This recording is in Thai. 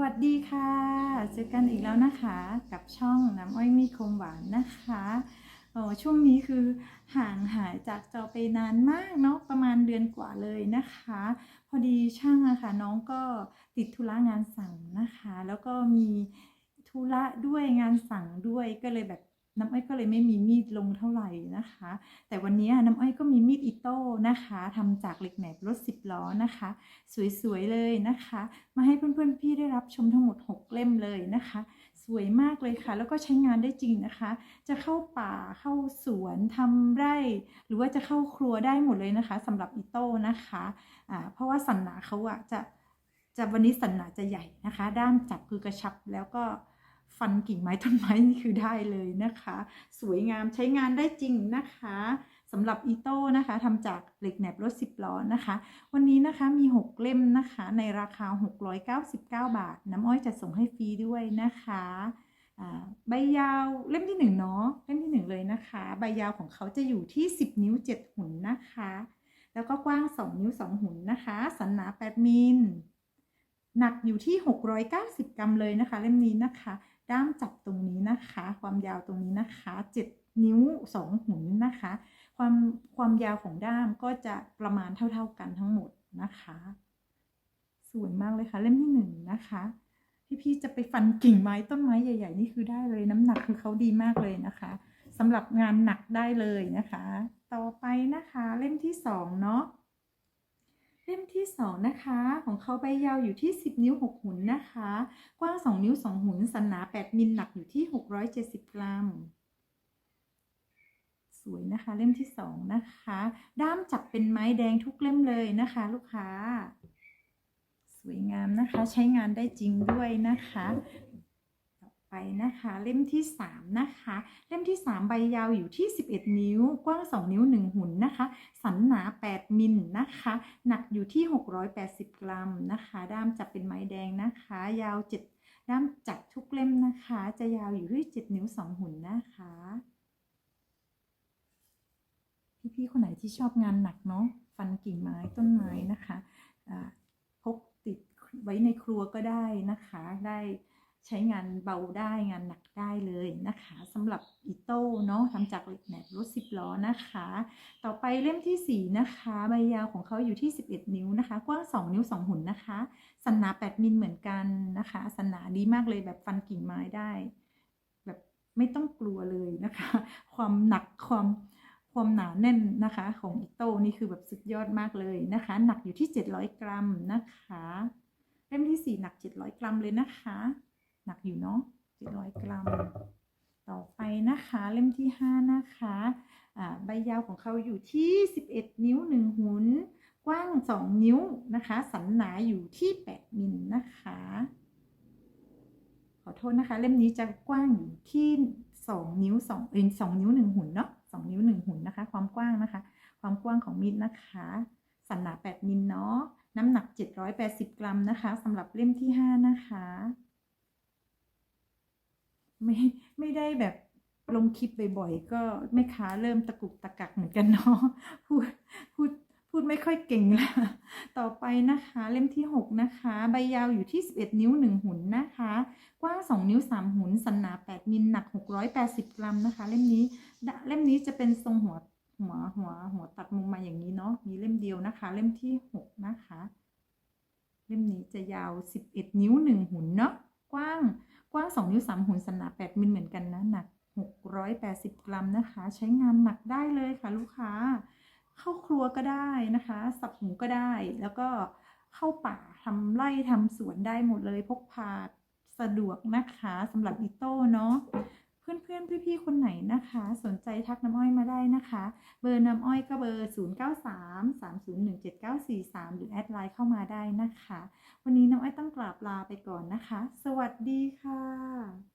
วัสดีค่ะ เจอกันอีกแล้วนะคะกับช่องน้ำอ้อยมีคมหวานนะคะโออช่วงนี้คือห่างหายจากจอไปนานมากเนาะประมาณเดือนกว่าเลยนะคะ พอดีช่างอะค่ะน้องก็ติดธุระงานสั่งนะคะ แล้วก็มีธุระด้วยงานสั่งด้วยก็เลยแบบ น้ำอ้อยก็เลยไม่มีมีดลงเท่าไหร่นะคะ แต่วันนี้น้ำอ้อยก็มีมีดอิโต้นะคะทำจากเหล็กแหนบรถสิบล้อนะคะ สวยๆเลยนะคะ มาให้เพื่อนๆพี่ได้รับชมทั้งหมด 6 เล่มเลยนะคะ สวยมากเลยค่ะ แล้วก็ใช้งานได้จริงนะคะ จะเข้าป่าเข้าสวนทำไร่ หรือว่าจะเข้าครัวได้หมดเลยนะคะสำหรับอิโต้นะคะอ่าเพราะว่าสันหนาเขาอะจะจะวันนี้สันหนาจะใหญ่นะคะ ด้ามจับคือกระชับแล้วก็ ฟันกิ่งไม้ต้นไม้นี่คือได้เลยนะคะ สวยงามใช้งานได้จริงนะคะสำหรับอีโต้นะคะทำจากเหล็กแหนบรถสิบล้อนะคะ วันนี้นะคะมี 6 เล่มนะคะ ในราคา 699 บาท น้ำอ้อยจะส่งให้ฟรีด้วยนะคะอ่าใบยาวเล่มที่1เนาะเล่มที่ 1 เลยนะคะ ใบยาวของเขาจะอยู่ที่ 10 นิ้ว 7 หุ่นนะคะ แล้วก็กว้าง 2 นิ้ว 2 หุ่นนะคะ สันหนา 8มิลหนักอยู่ที่ 690 กรัมเลยนะคะ เล่มนี้นะคะ ด้ามจับตรงนี้นะคะ ความยาวตรงนี้นะคะ 7 นิ้ว 2หุ่นนะคะ ความความยาวของด้ามก็จะประมาณเท่า ๆกันทั้งหมดนะคะ สวยมากเลยค่ะ เล่มที่หนึ่งนะคะพี่ๆจะไปฟันกิ่งไม้ต้นไม้ใหญ่ ๆ นี่คือได้เลยน้ำหนักคือเขาดีมากเลยนะคะสำหรับงานหนักได้เลยนะคะ ต่อไปนะคะเล่มที่สองเนาะ ที่สองนะคะ ของเขาใบยาวอยู่ที่ 10 นิ้ว 6 หุ่นนะคะ กว้าง 2 นิ้ว 2 หุ่นสันหนา 8 มิลหนักอยู่ที่ 670 กรัม สวยนะคะ เล่มที่สองนะคะ ด้ามจับเป็นไม้แดงทุกเล่มเลยนะคะ ลูกค้า สวยงามนะคะ ใช้งานได้จริงด้วยนะคะ ไปนะคะ เล่มที่สามนะคะ เล่มที่สามใบยาวอยู่ที่ 11 นิ้ว กว้าง 2 นิ้ว 1 หุ่นนะคะ สันหนา 8 มิลนะคะ หนักอยู่ที่ 680 กรัมนะคะ ด้ามจับเป็นไม้แดงนะคะ ยาว7ด้ามจับทุกเล่มนะคะ จะยาวอยู่ที่ 7 นิ้ว 2 หุ่นนะคะ พี่ๆคนไหนที่ชอบงานหนักเนาะ ฟันกิ่งไม้ต้นไม้นะคะพกติดไว้ในครัวก็ได้นะคะ ได้ ใช้งานเบาได้งานหนักได้เลยนะคะสำหรับอีโต้เนาะทำจากเหล็กแหนบรถสิบล้อนะคะ ต่อไปเล่มที่ 4 นะคะ ใบยาวของเขาอยู่ที่ 11 นิ้วนะคะ กว้าง 2 นิ้ว 2 หุ่นนะคะ สันหนา 8 มิลเหมือนกันนะคะสันหนาดีมากเลยแบบฟันกิ่งไม้ได้ แบบไม่ต้องกลัวเลยนะคะ ความหนักความความหนาแน่นนะคะของอิโต้นี่คือแบบสุดยอดมากเลยนะคะ หนักอยู่ที่ 700 กรัมนะคะ เล่มที่ 4 หนัก 700 กรัมเลยนะคะ หนักอยู่เนาะ700 กรัม ต่อไปนะคะเล่มที่ 5 นะคะอ่าใบยาวของเขาอยู่ที่ 11 นิ้ว 1 หุน กว้าง 2 นิ้วนะคะ สันหนาอยู่ที่ 8 มิลนะคะ ขอโทษนะคะ เล่มนี้จะกว้างอยู่ที่ 2 นิ้ว2เอ็น2นิ้ว 1 หุ่นเนาะ2นิ้ว 1 หุ่นนะคะ ความกว้างนะคะ ความกว้างของมีดนะคะ สันหนา 8 มิลเนาะน้ำหนัก 780 กรัมนะคะสำหรับเล่มที่ 5 นะคะ ไม่ไม่ได้แบบลงคลิปบ่อยๆก็แม่ค้าเริ่มตะกุกตะกักเหมือนกันเนาะพูดพูดพูดไม่ค่อยเก่งละต่อไปนะคะ เล่มที่ 6 นะคะ ใบยาวอยู่ที่ 11 นิ้ว 1 หุ่นนะคะ กว้าง 2 นิ้ว 3 หุ่นสันหนา 8 มิลหนัก 680 กรัมนะคะ เล่มนี้เล่มนี้จะเป็นทรงหัวหัวหัวหัวตัดมุมมาอย่างนี้เนาะมีเล่มเดียวนะคะ เล่มที่ 6 นะคะ เล่มนี้จะยาว 11 นิ้ว 1 หุ่นเนาะกว้าง กว้าง 2 นิ้ว 3 หุ่นสนา 8 มิลเหมือนกันนะ หนัก 680 กรัมนะคะ ใช้งานหนักได้เลยค่ะลูกค้า เข้าครัวก็ได้นะคะ สับหมูก็ได้ แล้วก็เข้าป่าทำไร่ทำสวนได้หมดเลย พกพาสะดวกนะคะสำหรับอิโต้เนาะ พื่อนๆพี่ๆคนไหนนะคะ สนใจทักน้ำอ้อยมาได้นะคะ เบอร์น้ำอ้อยก็เบอร์ 093 301 7943 หรือแอดไลน์เข้ามาได้นะคะ วันนี้น้ำอ้อยต้องกราบลาไปก่อนนะคะ สวัสดีค่ะ